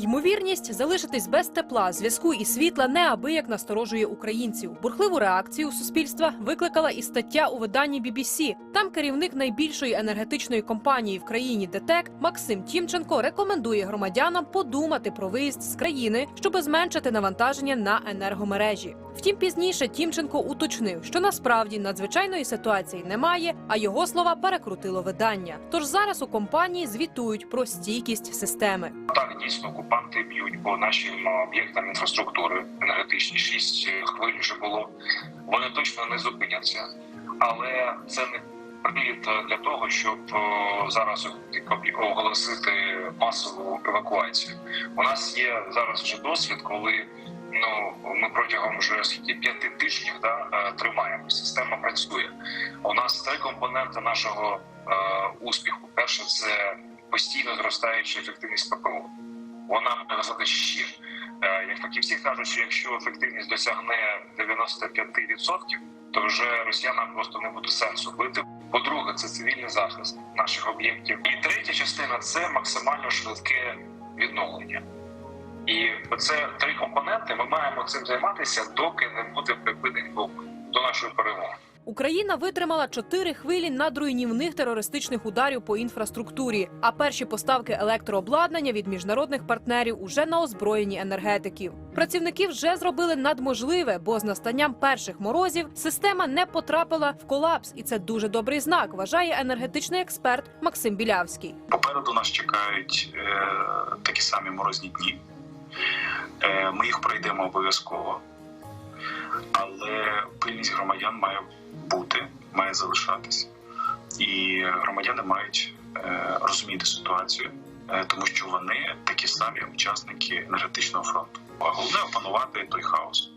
Ймовірність залишитись без тепла, зв'язку і світла неабияк насторожує українців. Бурхливу реакцію суспільства викликала і стаття у виданні BBC. Там керівник найбільшої енергетичної компанії в країні ДТЕК Максим Тімченко рекомендує громадянам подумати про виїзд з країни, щоб зменшити навантаження на енергомережі. Втім, пізніше Тімченко уточнив, що насправді надзвичайної ситуації немає, а його слова перекрутило видання. Тож зараз у компанії звітують про стійкість системи. Так, дійсно, окупанти б'ють по нашим об'єктам інфраструктури енергетичні. Шість е, хвиль вже було. Вони точно не зупиняться, але це не привід для того, щоб зараз оголосити масову евакуацію. У нас є зараз вже досвід, коли ну ми протягом вже скільки п'яти тижнів да, е, тримаємо. Система працює. У нас три компоненти нашого е, успіху. Перше це постійно зростаюча ефективність ППО вона рости ще. Е, Як фахівці кажуть, що якщо ефективність досягне 95%, то вже росіянам просто не буде сенсу бити. По-друге, це цивільний захист наших об'єктів. І третя частина це максимально швидке відновлення. І це три компоненти. Ми маємо цим займатися, доки не буде припинень вогню до нашої перемоги. Україна витримала чотири хвилі надруйнівних терористичних ударів по інфраструктурі. А перші поставки електрообладнання від міжнародних партнерів уже на озброєнні енергетиків. Працівники вже зробили надможливе, бо з настанням перших морозів система не потрапила в колапс, і це дуже добрий знак. Вважає енергетичний експерт Максим Білявський. Попереду нас чекають е, такі самі морозні дні. Е, ми їх пройдемо обов'язково. Але пильність громадян має має залишатись. І громадяни мають е, розуміти ситуацію, е, тому що вони такі самі учасники енергетичного фронту. А головне опанувати той хаос.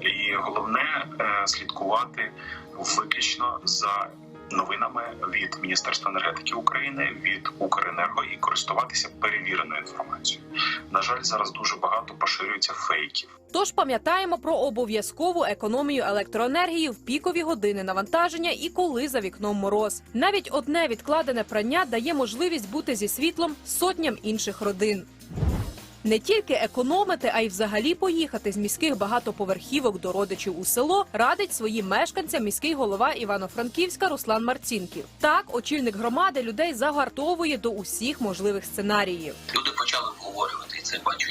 І головне е, слідкувати виключно за новинами від Міністерства енергетики України, від Укренерго і користуватися перевіреною інформацією. На жаль, зараз дуже багато поширюється фейків. Тож пам'ятаємо про обов'язкову економію електроенергії в пікові години навантаження і коли за вікном мороз. Навіть одне відкладене прання дає можливість бути зі світлом сотням інших родин. Не тільки економити, а й взагалі поїхати з міських багатоповерхівок до родичів у село радить своїм мешканцям міський голова Івано-Франківська Руслан Марцінків. Так, очільник громади людей загартовує до усіх можливих сценаріїв. люди почали обговорювати і це бачу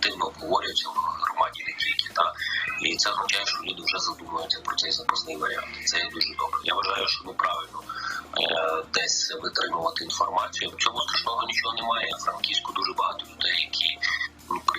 активно обговорюється в громаді не тільки та і це означає, що люди вже задумуються про цей запасний варіант. Це є дуже добре. Я вважаю, що ми правильно е, десь витримувати інформацію. В цьому страшного нічого немає. Франківську дуже багато людей, які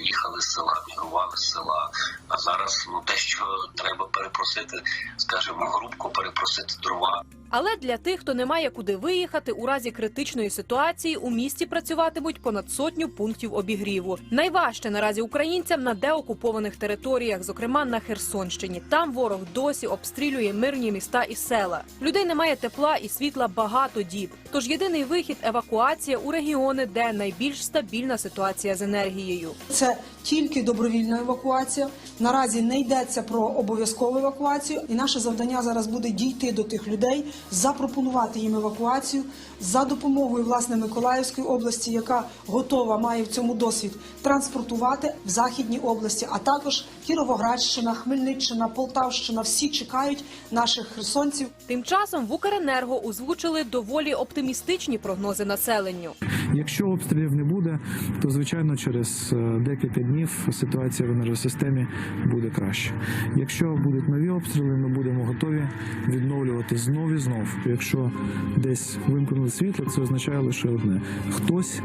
приїхали з села, мігрували з села. А зараз ну те, що треба перепросити, скажімо, грубко перепросити дрова. Але для тих, хто не має куди виїхати, у разі критичної ситуації у місті працюватимуть понад сотню пунктів обігріву. Найважче наразі українцям на деокупованих територіях, зокрема на Херсонщині. Там ворог досі обстрілює мирні міста і села. Людей немає тепла і світла багато діб. Тож єдиний вихід евакуація у регіони, де найбільш стабільна ситуація з енергією. Це тільки добровільна евакуація. Наразі не йдеться про обов'язкову евакуацію, і наше завдання зараз буде дійти до тих людей, запропонувати їм евакуацію за допомогою власне Миколаївської області, яка готова має в цьому досвід транспортувати в західній області, а також Кіровоградщина, Хмельниччина, Полтавщина. Всі чекають наших херсонців. Тим часом в Укренерго озвучили доволі оптимістичні прогнози населенню. Якщо обстрілів не буде, то звичайно через е, декілька днів ситуація в енергосистемі буде краще. Якщо будуть нові обстріли, ми будемо готові відновлювати знов і знов. Якщо десь вимкнули світло, це означає лише одне: хтось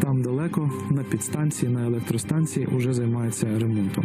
там далеко на підстанції, на електростанції вже займається ремонтом.